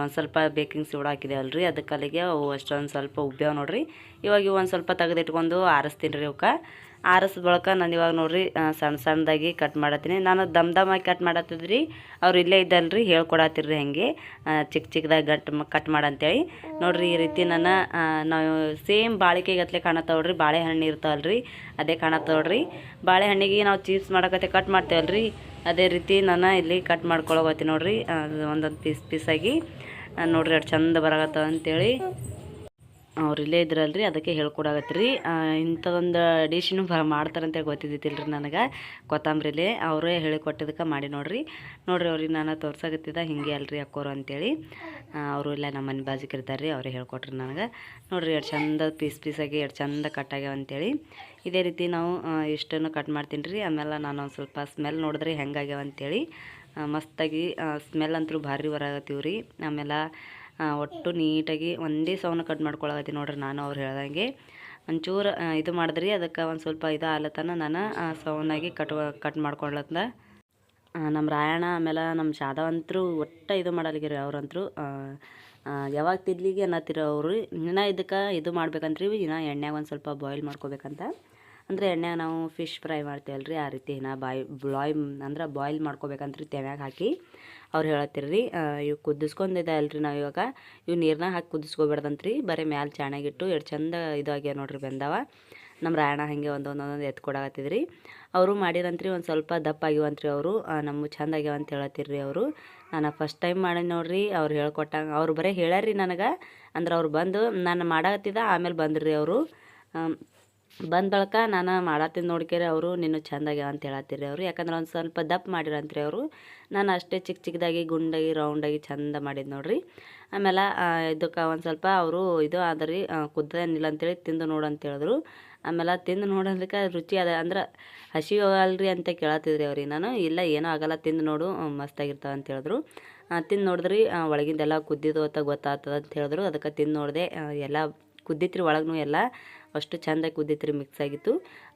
Speaker 1: ಒಂದು ಸ್ವಲ್ಪ ಬೇಕಿಂಗ್ ಸೋಡಾ ಹಾಕಿದೆ ಅಲ್ರಿ ಅದಕ್ಕೆ ಅಲ್ಲಿಗೆ ಅವು ಅಷ್ಟೊಂದು ಸ್ವಲ್ಪ ಉಬ್ಬ್ಯಾವ ನೋಡ್ರಿ. ಇವಾಗ ಇವು ಒಂದು ಸ್ವಲ್ಪ ತೆಗೆದಿಟ್ಕೊಂಡು ಆರಿಸ್ತೀನಿ ರೀ ಅವಕ್ಕೆ ಆರಿಸ್ ಬಳಕ ನಾನು ಇವಾಗ ನೋಡ್ರಿ ಸಣ್ಣ ಸಣ್ಣದಾಗಿ ಕಟ್ ಮಾಡತ್ತೀನಿ. ನಾನು ದಮ್ ದಮಾಗಿ ಕಟ್ ಮಾಡತ್ತಿದ್ರಿ, ಅವ್ರು ಇಲ್ಲೇ ಇದ್ದಲ್ರಿ ಹೇಳ್ಕೊಡತ್ತಿರ್ರಿ ಹೆಂಗೆ. ಚಿಕ್ಕ ಚಿಕ್ಕದಾಗಿ ಗಟ್ ಕಟ್ ಮಾಡಂತೇಳಿ. ನೋಡ್ರಿ, ಈ ರೀತಿ ನಾನು ನಾವು ಸೇಮ್ ಬಾಳಿಕೆಗತ್ಲೆ ಕಾಣತ್ತವ್ರಿ, ಬಾಳೆಹಣ್ಣು ಇರ್ತಾವಲ್ರಿ, ಅದೇ ಕಾಣತ್ತವ್ರಿ. ಬಾಳೆಹಣ್ಣಿಗೆ ನಾವು ಚೀಪ್ಸ್ ಮಾಡೋಕತ್ತೆ ಕಟ್ ಮಾಡ್ತೇವಲ್ರಿ. ಅದೇ ರೀತಿ ನಾನು ಇಲ್ಲಿ ಕಟ್ ಮಾಡ್ಕೊಳಗತ್ತೀನಿ ನೋಡ್ರಿ ಒಂದೊಂದು ಪೀಸ್ ಪೀಸಾಗಿ ನೋಡ್ರಿ ಅಷ್ಟು ಚಂದ ಬರಕತ್ತವ ಅಂತೇಳಿ. ಅವ್ರು ಇಲ್ಲೇ ಇದ್ರಲ್ರಿ, ಅದಕ್ಕೆ ಹೇಳ್ಕೊಡಾಗತ್ರಿ ಇಂಥದೊಂದು ಡಿಶ್ನು ಬ, ಮಾಡ್ತಾರಂತ ರೀ ನನಗೆ. ಕೊತ್ತಂಬರಿಲೆ, ಅವರೇ ಹೇಳಿಕೊಟ್ಟಿದ್ದಕ್ಕೆ ಮಾಡಿ ನೋಡ್ರಿ. ನೋಡ್ರಿ ಅವ್ರಿಗೆ ನಾನು ತೋರ್ಸಾಗತ್ತಿದ್ದ ಹಿಂಗೆ ಅಲ್ರಿ ಅಕ್ಕೋರು ಅಂತೇಳಿ. ಅವರು ಇಲ್ಲ ನಮ್ಮ ಮನೆ ಬಾಜಿಗೆ ರೀ ಅವ್ರೇ ಹೇಳ್ಕೊಟ್ರಿ ನನಗೆ. ನೋಡ್ರಿ ಎರಡು ಚಂದ ಪೀಸ್ ಪೀಸಾಗಿ ಎರಡು ಚಂದ ಕಟ್ ಆಗ್ಯಾವ ಅಂತೇಳಿ. ಇದೇ ರೀತಿ ನಾವು ಇಷ್ಟನ್ನು ಕಟ್ ಮಾಡ್ತೀನಿ ರೀ ಆಮೇಲೆ ನಾನು ಒಂದು ಸ್ವಲ್ಪ ಸ್ಮೆಲ್ ನೋಡಿದ್ರೆ ಹೆಂಗಾಗ್ಯಾವ ಅಂತೇಳಿ. ಮಸ್ತಾಗಿ ಸ್ಮೆಲ್ ಅಂತೂ ಭಾರಿ ಬರಾಗತ್ತೀವಿ ರೀ ಆಮೇಲೆ ಒಟ್ಟು ನೀಟಾಗಿ ಒಂದೇ ಸೌನ ಕಟ್ ಮಾಡ್ಕೊಳಕತ್ತೀನಿ ನೋಡ್ರಿ ನಾನು ಅವ್ರು ಹೇಳ್ದಂಗೆ. ಒಂಚೂರು ಇದು ಮಾಡಿದ್ರಿ, ಅದಕ್ಕೆ ಒಂದು ಸ್ವಲ್ಪ ಇದು ಆಲತನ ನಾನು ಸೌನಾಗಿ ಕಟ್ ಕಟ್ ಮಾಡ್ಕೊಳ್ಳತ್ತ ನಮ್ಮ ರಾಯಣ್ಣ ಆಮೇಲೆ ನಮ್ಮ ಶಾದವಂತರು ಒಟ್ಟು ಇದು ಮಾಡಲಿಗಿರಿ ಅವ್ರಂತರು. ಯಾವಾಗ ತಿದ್ಲಿಗೆ ಅನ್ನತ್ತಿರ ಅವರು, ಇನ್ನು ಇದಕ್ಕೆ ಇದು ಮಾಡ್ಬೇಕಂತ್ರಿ, ಇನ್ನು ಎಣ್ಣೆಗೆ ಒಂದು ಸ್ವಲ್ಪ ಬಾಯ್ಲ್ ಮಾಡ್ಕೋಬೇಕಂತ. ಅಂದರೆ ಎಣ್ಣೆಗೆ ನಾವು ಫಿಶ್ ಫ್ರೈ ಮಾಡ್ತೀವಲ್ರಿ, ಆ ರೀತಿ ನಾ ಬಾಯ್ ಬ್ಲಾಯ್ ಅಂದ್ರೆ ಬಾಯ್ಲ್ ಮಾಡ್ಕೋಬೇಕಂತ್ರಿ ತೆವ್ಯಾಗ ಹಾಕಿ. ಅವ್ರು ಹೇಳತ್ತಿರ್ರಿ ಇವು ಕುದಿಸ್ಕೊಂಡಿದೆ ಅಲ್ರಿ ನಾವು ಇವಾಗ. ಇವು ನೀರನ್ನ ಹಾಕಿ ಕುದಿಸ್ಕೊಬೇಡ್ದಂತ್ರಿ. ಬರೀ ಮ್ಯಾಲೆ ಚಾಣಾಗಿಟ್ಟು ಎಷ್ಟು ಚಂದ ಇದಾಗ್ಯ ನೋಡ್ರಿ ಬೆಂದವ. ನಮ್ಮ ರಾಯಣ ಹಾಗೆ ಒಂದೊಂದೊಂದೊಂದು ಎತ್ಕೊಡಾಕತ್ತಿದ್ರಿ ಅವರು ಮಾಡಿರಂತ್ರಿ ಒಂದು ಸ್ವಲ್ಪ ದಪ್ಪ ಆಗಿವಂತ್ರಿ ಅವರು. ನಮ್ಮ ಚಂದ ಆಗ್ಯಾವ ಅಂತ ಹೇಳತ್ತಿರ್ರಿ ಅವರು. ನಾನು ಫಸ್ಟ್ ಟೈಮ್ ಮಾಡಿ ನೋಡ್ರಿ, ಅವ್ರು ಹೇಳ್ಕೊಟ್ಟಂಗೆ, ಅವ್ರು ಬರೀ ಹೇಳ್ಯಾರ್ರಿ ನನಗೆ. ಅಂದ್ರೆ ಅವ್ರು ಬಂದು, ನಾನು ಮಾಡಾಕತ್ತಿದ್ದ ಆಮೇಲೆ ಬಂದ್ರಿ ಅವರು. ಬಂದ ಬಳಿಕ ನಾನು ಮಾಡತ್ತೀನಿ ನೋಡ್ಕೇರಿ ಅವರು, ನೀನು ಚೆಂದ ಆಗ್ಯಾವ ಅಂತ ಹೇಳತ್ತೀರಿ ಅವರು. ಯಾಕಂದ್ರೆ ಒಂದು ಸ್ವಲ್ಪ ದಪ್ಪ ಮಾಡಿರಂತ್ರಿ ಅವರು. ನಾನು ಅಷ್ಟೇ ಚಿಕ್ಕ ಚಿಕ್ಕದಾಗಿ ಗುಂಡಾಗಿ, ರೌಂಡಾಗಿ ಚಂದ ಮಾಡಿದ್ದು ನೋಡ್ರಿ. ಆಮೇಲೆ ಇದಕ್ಕೆ ಒಂದು ಸ್ವಲ್ಪ ಅವರು ಇದು ಆದ್ರಿ ಕುದ್ದೇನಿಲ್ಲ ಅಂತೇಳಿ ತಿಂದು ನೋಡು ಅಂತ ಹೇಳಿದ್ರು. ಆಮೇಲೆ ತಿಂದು ನೋಡೋದಕ್ಕೆ ರುಚಿ ಅದ, ಅಂದ್ರೆ ಹಸಿ ಅಂತ ಕೇಳತ್ತಿದ್ರಿ ಅವ್ರಿಗೆ ನಾನು. ಇಲ್ಲ, ಏನೂ ಆಗಲ್ಲ, ತಿಂದು ನೋಡು ಮಸ್ತಾಗಿರ್ತಾವೆ ಅಂತ ಹೇಳಿದ್ರು. ತಿಂದು ನೋಡಿದ್ರಿ ಒಳಗಿಂದೆಲ್ಲ ಕುದ್ದಿದ್ದು ಅಂತ ಗೊತ್ತಾಗ್ತದ ಅಂತ ಹೇಳಿದ್ರು. ಅದಕ್ಕೆ ತಿಂದು ನೋಡಿದೆ ಎಲ್ಲ ಕುದ್ದಿತ್ರಿ ಒಳಗೂ ಎಲ್ಲ. ಅಷ್ಟು ಚೆಂದಾಗಿ ಕುದ್ದಿತ್ರಿ ಮಿಕ್ಸ್ ಆಗಿತ್ತು.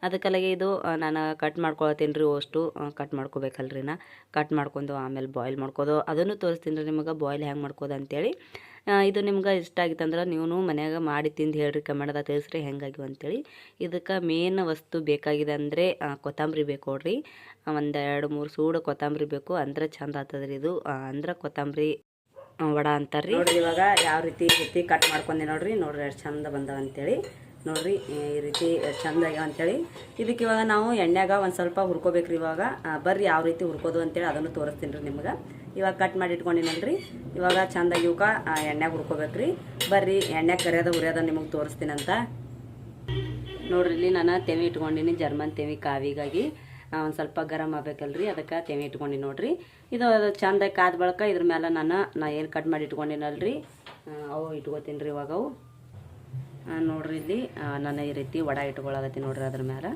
Speaker 1: ಅದಕ್ಕಲ್ಲಿಗೆ ಇದು ನಾನು ಕಟ್ ಮಾಡ್ಕೊಳತ್ತೀನಿ ರೀ ಅಷ್ಟು ಕಟ್ ಮಾಡ್ಕೋಬೇಕಲ್ರಿ ನಾ. ಕಟ್ ಮಾಡ್ಕೊಂಡು ಆಮೇಲೆ ಬಾಯ್ಲ್ ಮಾಡ್ಕೋದು. ಅದನ್ನು ತೋರಿಸ್ತೀನಿ ರೀ ನಿಮಗೆ ಬಾಯ್ಲ್ ಹೆಂಗೆ ಮಾಡ್ಕೋದು ಅಂತೇಳಿ. ಇದು ನಿಮ್ಗೆ ಇಷ್ಟ ಆಗಿತ್ತಂದ್ರೆ ನೀವು ಮನ್ಯಾಗ ಮಾಡಿ ತಿಂದು ಹೇಳ್ರಿ ಕಮೆಂಟ್ದಾಗ ತಿಳಿಸ್ರಿ ಹೆಂಗಾಗಿವೆ ಅಂತೇಳಿ. ಇದಕ್ಕೆ ಮೇನ್ ವಸ್ತು ಬೇಕಾಗಿದೆ ಅಂದರೆ ಕೊತ್ತಂಬರಿ ಬೇಕು ನೋಡ್ರಿ. ಒಂದು ಮೂರು ಸೂಡು ಕೊತ್ತಂಬರಿ ಬೇಕು, ಅಂದ್ರೆ ಚಂದ ಆಗ್ತದ್ರಿ ಇದು. ಅಂದ್ರೆ ಕೊತ್ತಂಬರಿ ವಡ ಅಂತಾರ್ರಿ. ನೋಡ್ರಿ ಇವಾಗ ಯಾವ ರೀತಿ ರೀತಿ ಕಟ್ ಮಾಡ್ಕೊಂಡೆ ನೋಡ್ರಿ. ನೋಡ್ರಿ ಎಷ್ಟು ಚಂದ ಬಂದವ ಅಂತೇಳಿ. ನೋಡ್ರಿ, ಈ ರೀತಿ ಚಂದ ಆಗ್ಯಾವ ಅಂತೇಳಿ. ಇದಕ್ಕೆ ಇವಾಗ ನಾವು ಎಣ್ಣೆಗ ಒಂದು ಸ್ವಲ್ಪ ಹುರ್ಕೋಬೇಕ್ರಿ ಇವಾಗ. ಬರ್ರಿ ಯಾವ ರೀತಿ ಹುರ್ಕೋದು ಅಂತೇಳಿ ಅದನ್ನು ತೋರಿಸ್ತೀನಿ ರೀ ನಿಮ್ಗೆ. ಇವಾಗ ಕಟ್ ಮಾಡಿ ಇಟ್ಕೊಂಡಿನಲ್ರಿ ಇವಾಗ ಚಂದಾಗಿ ಇವಕ್ಕೆ ಎಣ್ಣೆಗೆ ಹುರ್ಕೋಬೇಕ್ರಿ. ಬರ್ರಿ, ಎಣ್ಣೆ ಕರಿಯೋದ ಹುರಿಯೋದ ನಿಮಗೆ ತೋರಿಸ್ತೀನಂತ ನೋಡ್ರಿ, ಇಲ್ಲಿ ನಾನು ತೆವಿ ಇಟ್ಕೊಂಡಿನಿ, ಜರ್ಮನ್ ತೆವಿ ಕಾವಿಗಾಗಿ. ಒಂದು ಸ್ವಲ್ಪ ಗರಂ ಆಗ್ಬೇಕಲ್ರಿ, ಅದಕ್ಕೆ ತೆವಿ ಇಟ್ಕೊಂಡಿನಿ ನೋಡ್ರಿ. ಇದು ಚಂದ ಕಾದ ಬಳಕ ಇದ್ರ ಮೇಲೆ ನಾನು, ನಾ ಏನು ಕಟ್ ಮಾಡಿ ಇಟ್ಕೊಂಡಿನಲ್ರಿ. ಅವು ಇಟ್ಕೋತೀನಿ ರೀ ಇವಾಗ ಅವು. ನೋಡ್ರಿ ಇಲ್ಲಿ. ನಾನು ಈ ರೀತಿ ವಡ ಇಟ್ಕೊಳಕತ್ತೀನಿ ನೋಡ್ರಿ ಅದ್ರ ಮೇಲೆ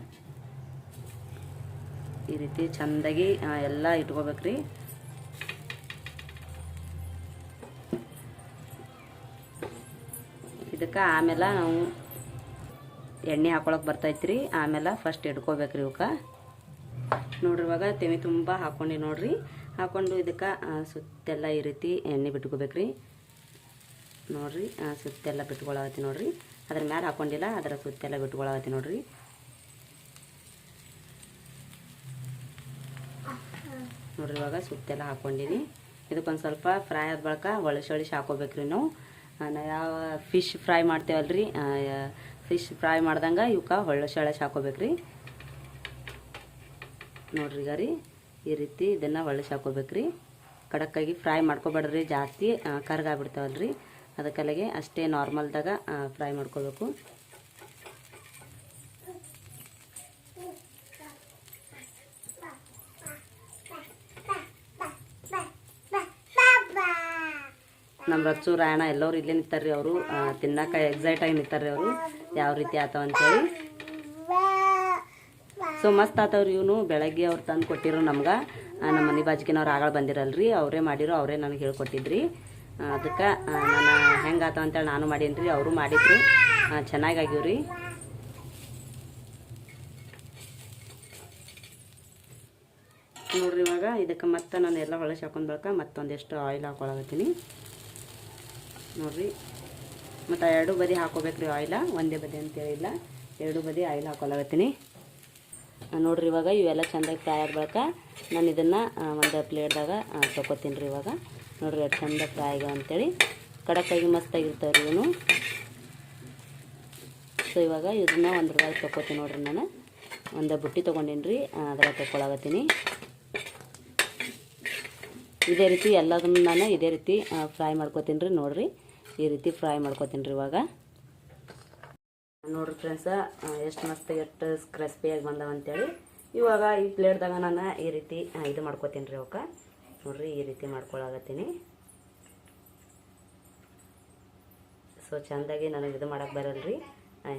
Speaker 1: ಈ ರೀತಿ ಚಂದಾಗಿ ಎಲ್ಲ ಇಟ್ಕೋಬೇಕ್ರಿ. ಇದಕ್ಕೆ ಆಮೇಲೆ ನಾವು ಎಣ್ಣೆ ಹಾಕೊಳಕ್ಕೆ ಬರ್ತೈತ್ರಿ. ಆಮೇಲೆ ಫಸ್ಟ್ ಇಟ್ಕೋಬೇಕ್ರಿ ಇವಕ್ಕೆ ನೋಡ್ರಿ ಇವಾಗ ತೆಮಿ ತುಂಬ ಹಾಕ್ಕೊಂಡು ನೋಡ್ರಿ. ಹಾಕೊಂಡು ಇದಕ್ಕೆ ಸುತ್ತೆಲ್ಲ ಈ ರೀತಿ ಎಣ್ಣೆ ಬಿಟ್ಕೋಬೇಕ್ರಿ. ನೋಡ್ರಿ ಸುತ್ತೆಲ್ಲ ಬಿಟ್ಕೊಳ್ಳಾಗತ್ತಿ ನೋಡ್ರಿ. ಅದ್ರ ಮ್ಯಾಲೆ ಹಾಕೊಂಡಿಲ್ಲ ಅದರ ಸುತ್ತೆಲ್ಲ ಬಿಟ್ಕೊಳಗತ್ತಿ ನೋಡ್ರಿ. ನೋಡ್ರಿ ಇವಾಗ ಸುತ್ತೆಲ್ಲ ಹಾಕ್ಕೊಂಡಿನಿ ಇದಕ್ಕೊಂದು ಸ್ವಲ್ಪ ಫ್ರೈ ಆದ ಬಳಿಕ ಒಳಸೆ ಒಳಸೆ ಹಾಕೋಬೇಕ್ರಿ ನಾವು ಆ, ನಾ ಯಾವ ಫಿಶ್ ಫ್ರೈ ಮಾಡ್ತೇವಲ್ರಿ ಫಿಶ್ ಫ್ರೈ ಮಾಡ್ದಂಗೆ ಇವಕ್ಕೆ ಹೊಳ್ಳಸೆ ಒಳಸೆ ಹಾಕೋಬೇಕ್ರಿ ನೋಡ್ರಿ ಈಗ ರೀ ಈ ರೀತಿ ಇದನ್ನು ಒಳ್ಳಸೆ ಹಾಕೋಬೇಕ್ರಿ ಕಡಕ್ಕಾಗಿ ಫ್ರೈ ಮಾಡ್ಕೊಬೇಡ್ರಿ ಜಾಸ್ತಿ ಕರ್ಗಾಗ್ಬಿಡ್ತಾವಲ್ರಿ ಅದಕ್ಕಲ್ಲಿಗೆ ಅಷ್ಟೇ ನಾರ್ಮಲ್ದಾಗ ಫ್ರೈ ಮಾಡ್ಕೋಬೇಕು. ನಮ್ಮ ರಚ್ಚು ರಾಯಣ ಎಲ್ಲರೂ ಇಲ್ಲೇ ನಿಂತಾರ್ರಿ ಅವರು. ತಿನ್ನಕ್ಕೆ ಎಕ್ಸೈಟ್ ಆಗಿ ನಿಂತಾರ್ರಿ ಅವರು. ಯಾವ ರೀತಿ ಆತವ ಅಂತೇಳಿ. ಸೊ ಮಸ್ತ್ ಆತವ್ರಿ ಇವನು. ಬೆಳಗ್ಗೆ ಅವ್ರು ತಂದು ಕೊಟ್ಟಿರೋ ನಮ್ಗೆ. ನಮ್ಮ ಮನೆ ಬಾಜಿಕಿನವ್ರು ಆಗಳು ಬಂದಿರಲ್ರಿ. ಅವರೇ ಮಾಡಿರೋ, ಅವರೇ ನನಗೆ ಹೇಳ್ಕೊಟ್ಟಿದ್ರಿ. ಅದಕ್ಕೆ ನಾನು ಹೆಂಗೆ ಆತಾವ ಅಂತೇಳಿ ನಾನು ಮಾಡೀನಿ ರೀ ಅವರು ಮಾಡಿದ್ರು. ಚೆನ್ನಾಗಿ ಚೆನ್ನಾಗಿ ರೀ ನೋಡ್ರಿ ಇವಾಗ, ಇದಕ್ಕೆ ಮತ್ತೆ ನಾನು ಎಲ್ಲ ಹೊಳಸಿ ಹಾಕೊಂಡ್ ಬಳಿಕ ಮತ್ತೊಂದಿಷ್ಟು ಆಯಿಲ್ ಹಾಕೊಳಗತ್ತೀನಿ ನೋಡ್ರಿ. ಮತ್ತು ಎರಡು ಬದಿ ಹಾಕೋಬೇಕ್ರಿ ಆಯಿಲ ಒಂದೇ ಬದಿ ಅಂತೇಳಿಲ್ಲ. ಎರಡು ಬದಿ ಆಯಿಲ್ ಹಾಕೊಳಗತ್ತೀನಿ ನೋಡ್ರಿ ಇವಾಗ ಇವೆಲ್ಲ ಚೆಂದಾಗಿ ಫ್ರೈ ಆದ ಬಳಿಕ ನಾನು ಇದನ್ನು ಒಂದು ಪ್ಲೇಟ್ದಾಗ ತೊಗೋತೀನಿ ರೀ ಇವಾಗ. ನೋಡ್ರಿ ಎಷ್ಟು ಚಂದ ಫ್ರೈ ಆಗ್ಯಾವ ಅಂತೇಳಿ. ಕಡಕ್ಕಾಗಿ ಮಸ್ತಾಗಿರ್ತಾವೆ ರೀ ಇವನು. ಸೊ ಇವಾಗ ಇದನ್ನ ಒಂದ್ರದಾಗ ತೊಗೋತೀನಿ ನೋಡ್ರಿ ನಾನು. ಒಂದು ಬುಟ್ಟಿ ತೊಗೊಂಡೇನಿ ರೀ ಅದ್ರಾಗ ತೊಗೊಳಗತ್ತೀನಿ ಇದೇ ರೀತಿ ಎಲ್ಲದನ್ನು ನಾನು ಇದೇ ರೀತಿ ಫ್ರೈ ಮಾಡ್ಕೊತೀನಿ ರೀ ನೋಡಿರಿ. ಈ ರೀತಿ ಫ್ರೈ ಮಾಡ್ಕೊತೀನಿ ರೀ ಇವಾಗ. ನೋಡ್ರಿ ಫ್ರೆಂಡ್ಸ ಎಷ್ಟು ಮಸ್ತ್, ಎಷ್ಟು ಕ್ರಿಸ್ಪಿಯಾಗಿ ಬಂದವ ಅಂತೇಳಿ. ಇವಾಗ ಈ ಪ್ಲೇಟ್ದಾಗ ನಾನು ಈ ರೀತಿ ಇದು ಮಾಡ್ಕೋತೀನಿ ರೀ ಅವಕ್ಕೆ. ನೋಡ್ರಿ, ಈ ರೀತಿ ಮಾಡ್ಕೊಳಗತ್ತೀನಿ ಸೊ ಚೆಂದಾಗಿ ನನಗೆ ಇದು ಮಾಡಕ್ಕೆ ಬರಲ್ರಿ.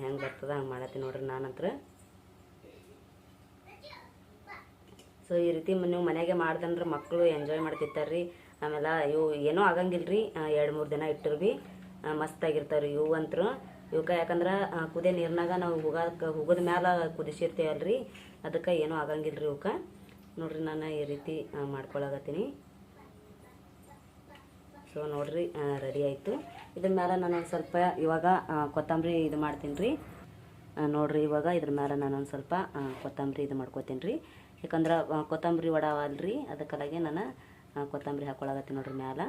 Speaker 1: ಹೆಂಗೆ ಬರ್ತದ ಹಂಗೆ ಮಾಡತ್ತೀನಿ ನೋಡ್ರಿ ನಾನಂತ್ರ. ಸೊ ಈ ರೀತಿ ನೀವು ಮನೆಗೆ ಮಾಡ್ದಂದ್ರೆ ಮಕ್ಕಳು ಎಂಜಾಯ್ ಮಾಡ್ತಿರ್ತಾರೆ ರೀ ಆಮೇಲೆ ಇವು ಏನೂ ಆಗಂಗಿಲ್ಲ ರೀ ಎರಡು ಮೂರು ದಿನ ಇಟ್ಟರು ಭೀ ಮಸ್ತಾಗಿರ್ತಾವೆ ರೀ ಇವು ಅಂತರು. ಇವಕ್ಕೆ ಯಾಕಂದ್ರೆ ಕುದೇ ನೀರಿನಾಗ ನಾವು ಹೋಗಕ್ಕೆ ಹೋಗೋದ ಮ್ಯಾಲ ಕುದಿಸಿರ್ತೀವಲ್ರಿ. ಅದಕ್ಕೆ ಏನೂ ಆಗಂಗಿಲ್ಲ ರೀ ಇವಕ್ಕೆ ನೋಡ್ರಿ ನಾನು ಈ ರೀತಿ ಮಾಡ್ಕೊಳಕತ್ತೀನಿ. ಸೊ ನೋಡ್ರಿ ರೆಡಿ ಆಯಿತು. ಇದ್ರ ಮೇಲೆ ನಾನು ಒಂದು ಸ್ವಲ್ಪ ಇವಾಗ ಕೊತ್ತಂಬರಿ ಇದು ಮಾಡ್ತೀನಿ ರೀ ನೋಡ್ರಿ ಇವಾಗ ಇದ್ರ ಮೇಲೆ ನಾನು ಒಂದು ಸ್ವಲ್ಪ ಕೊತ್ತಂಬರಿ ಇದು ಮಾಡ್ಕೋತೀನಿ ರೀ ಯಾಕಂದ್ರೆ ಕೊತ್ತಂಬರಿ ವಡ ಅವಲ್ರಿ ಅದಕ್ಕಾಗಿ ನಾನು ಕೊತ್ತಂಬರಿ ಹಾಕೊಳಗತ್ತೀನಿ ನೋಡ್ರಿ ಮ್ಯಾಲೆ.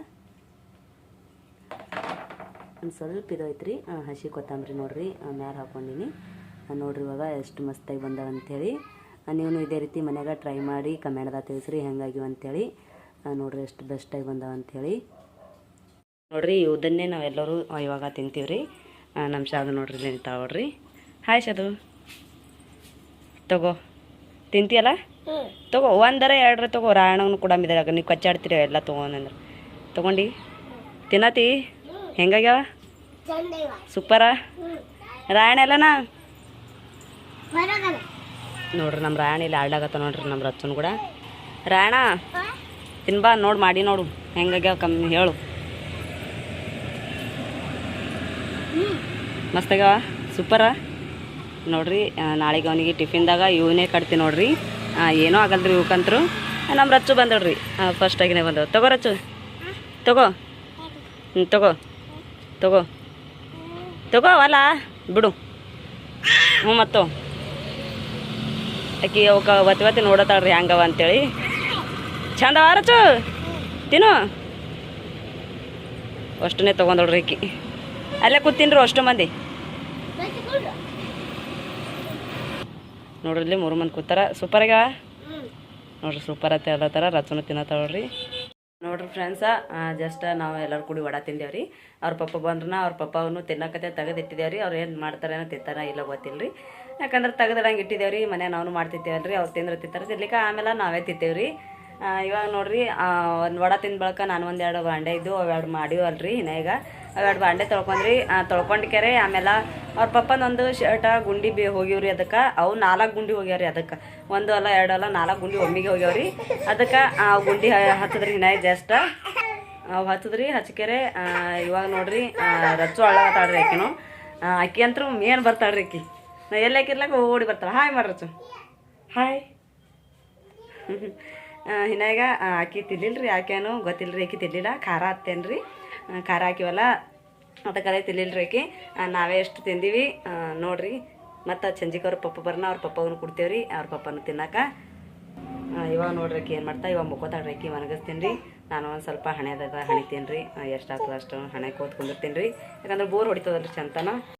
Speaker 1: ಒಂದು ಸ್ವಲ್ಪ ಇದು ಐತ್ರಿ ಹಸಿ ಕೊತ್ತಂಬರಿ ನೋಡ್ರಿ ಮ್ಯಾಲೆ ಹಾಕ್ಕೊಂಡಿನಿ ನೋಡ್ರಿ ಇವಾಗ ಎಷ್ಟು ಮಸ್ತಾಗಿ ಬಂದವ ಅಂಥೇಳಿ ನೀವು ಇದೇ ರೀತಿ ಮನ್ಯಾಗ ಟ್ರೈ ಮಾಡಿ, ಕಮೆಂಟ್ದಾಗ ತಿಳಿಸ್ರಿ ಹೆಂಗಾಗಿವೆ ಅಂಥೇಳಿ ನೋಡ್ರಿ ಎಷ್ಟು ಬೆಸ್ಟಾಗಿ ಬಂದವ ಅಂಥೇಳಿ ನೋಡ್ರಿ ನಾವು ನಾವೆಲ್ಲರೂ ಇವಾಗ ತಿಂತೀವಿ ರೀ ನಮ್ಮ ಶಾದು ನೋಡ್ರಿ ಇಲ್ಲಿ ನಿಂತಾವ ಹಾಯ್ ಶಾದು ತಗೋ. ತಿಂತೀಯಲ್ಲ? ತಗೋ, ಒಂದರ ಎರಡರ ತಗೋ ರಾಯಣ್ಣನ ಕೂಡ ಮಿದಾಗ ನೀವು ಕಚ್ಚಾಡ್ತೀರಿ ಎಲ್ಲ ತೊಗೊಂಡ್ರೆ ತೊಗೊಂಡು. ತಿನ್ನತಿ? ಹೆಂಗಾಗ್ಯಾವ? ಸೂಪರ ರಾಯಣ ಎಲ್ಲನಾ ನೋಡ್ರಿ ನಮ್ಮ ರಾಯಣ ಇಲ್ಲಿ ಆಡ್ಲಾಗತ್ತ ನೋಡ್ರಿ ನಮ್ಮ ರಚ್ಚನ್ ಕೂಡ. ರಾಯಣ ತಿನ್ಬಾ, ನೋಡಿ, ಮಾಡಿ ನೋಡು. ಹೆಂಗಾಗ್ಯಾವ ಕಮ್ಮಿ ಹೇಳು. ಮಸ್ತಾಗ್ಯಾವ ಸೂಪರ. ನೋಡ್ರಿ ನಾಳೆಗೆ ಅವನಿಗೆ ಟಿಫಿನ್ದಾಗ ಇವನೇ ಕಟ್ತೀನಿ ನೋಡ್ರಿ. ಏನೂ ಆಗಲ್ರಿ ಇವಕ್ಕಂತರು ನಮ್ಮ ರಚ್ಚು ಬಂದಳ್ರಿ. ಫಸ್ಟಾಗಿನೇ ಬಂದವು ತಗೋ ರಚ್ಚು. ತಗೋ. ಹ್ಞೂ ತಗೋ. ತಗೋ. ತಗೋ ಅಲ್ಲ ಬಿಡು. ಹ್ಞೂ ಮತ್ತು. ಆಕಿ ಅವಕ್ಕೆ ಒತ್ತಿ ಒತ್ತಿ ನೋಡತ್ತಾಳ್ರಿ ಹೆಂಗವ ಅಂತೇಳಿ. ಚಂದ ರಚ್ಚು. ತಿನ್ನು. ಅಷ್ಟನ್ನೇ ತೊಗೊಂಡಳ್ರಿ ಆಕಿ. ಅಲ್ಲೇ ಕೂತಿನ್ರು ಅಷ್ಟು ಮಂದಿ. ನೋಡ್ರಿ ಮೂರು ಮಂದಿ ಕೂತಾರ. ಸೂಪರ್ ಆಗ್ಯಾವ ನೋಡ್ರಿ ಸೂಪರ್ ಆತ ಎಲ್ಲ ಥರ ರಚನ ತಿನ್ನತ್ತಾವ್ರಿ ನೋಡ್ರಿ ಫ್ರೆಂಡ್ಸ ಜಸ್ಟ್ ನಾವು ಎಲ್ಲರೂ ಕೂಡಿ ವಡ ತಿಂದೇವ್ರಿ. ಅವ್ರ ಪಪ್ಪ ಬಂದ್ರನ ಅವ್ರ ಪಪ್ಪ ಅವನು ತಿನ್ನಕತ್ತೆ ತೆಗೆದು ಇಟ್ಟಿದ್ದೇವ್ರಿ ಅವ್ರು ಏನು ಮಾಡ್ತಾರೇನೋ ತಿಂತಾರ ಇಲ್ಲ ಗೊತ್ತಿಲ್ರಿ. ಯಾಕಂದ್ರೆ ತೆಗೆದಿಡಂಗೆ ಇಟ್ಟಿದ್ದೇವ್ರಿ ಮನೆ ನಾವು ಮಾಡ್ತಿದ್ದೇವಲ್ರಿ ಅವ್ರು ತಿಂದ್ರೆ ತಿಂತಾರೆ, ತಿನ್ಲಿಕ್ಕೆ ಆಮೇಲೆ ನಾವೇ ತಿಂತೇವ್ರಿ. ಇವಾಗ ನೋಡ್ರಿ ಒಂದು ವಡ ತಿಂದ ಬಳಿಕ ನಾನು ಒಂದೆರಡು ಬಾಂಡೆ ಇದ್ದು ಅವೆರಡು ಮಾಡಿವಲ್ರಿ ಈಗ ಅವೆರಡು ಬಾಂಡೆ ತೊಳ್ಕೊಂಡ್ರಿ ತೊಳ್ಕೊಂಡ್ಕೆರೆ ಆಮೇಲೆ ಅವ್ರ ಒಂದು ಶರ್ಟ ಗುಂಡಿ ಬಿ ಹೋಗ್ಯವ್ರಿ ಅದಕ್ಕೆ. ಅವು ನಾಲ್ಕು ಗುಂಡಿ ಹೋಗ್ಯಾವ್ರಿ ಅದಕ್ಕೆ. ಒಂದು ಅಲ್ಲ ಎರಡು ಅಲ್ಲ ನಾಲ್ಕು ಗುಂಡಿ ಒಮ್ಮಿಗೆ ಹೋಗ್ಯಾವ್ರಿ. ಅದಕ್ಕೆ ಆ ಗುಂಡಿ ಹಚ್ಚಿದ್ರಿ ಇನ್ನ ಜಸ್ಟ್ ಅವು ಹಚ್ಚಿದ್ರಿ ಹಚ್ಕೆರೆ ಇವಾಗ ನೋಡ್ರಿ ರಚ್ಚು ಹಳ್ಳ ಆತಾಡ್ರಿ ಆ, ಅಕ್ಕಿ ಅಂತೂ ಮೇನ್ ಬರ್ತಾಳ್ರಿ ಅಕ್ಕಿ ನಾ ಎಲ್ಲಿ ಹಾಕಿರ್ಲಕ್ಕ ಓಡಿ ಬರ್ತಾಳೆ. Hi ಮಾಡ್ರಚ್ಚು hi. ಹಿನಾಗ ಆಕಿ ತಿನ್ಲಿಲ್ರಿ ಗೊತ್ತಿಲ್ಲ ರೀ ಆಕಿ ತಿನ್ಲಿಲ್ಲ ಖಾರ ಹತ್ತೇನ್ರಿ ರೀ ಖಾರ ಹಾಕಿವಲ್ಲ ಅದಕ್ಕದೇ ರೀ ಆಕಿ ನಾವೇ ಎಷ್ಟು ತಿಂದೀವಿ ನೋಡಿರಿ. ಮತ್ತು ಚಂಜಿಕವ್ರ ಪಪ್ಪ ಬರ್ನ, ಅವ್ರ ಪಪ್ಪಗೂ ಕೊಡ್ತೇವ್ರಿ, ಅವ್ರ ಪಪ್ಪನ ತಿನ್ನಕ. ಇವಾಗ ನೋಡ್ರಿ ಆಕಿ ಏನು ಮಾಡ್ತಾ, ಇವಾಗ ಮುಕ್ಕೋತಾಳ್ರಿ ಆಕಿ ಮನಗಸ್ತೀನಿ ರೀ ನಾನು ಒಂದು ಸ್ವಲ್ಪ ಹಣೆದಾಗ ಹಣಿತೀನಿ ರೀ. ಎಷ್ಟು ಅಷ್ಟು ಹಣೆ ಕೂತ್ಕೊಂಡಿರ್ತೀನಿ ರೀ. ಯಾಕಂದ್ರೆ ಬೋರ್ ಹೊಡಿತದಲ್ರಿ ಚಂತನ.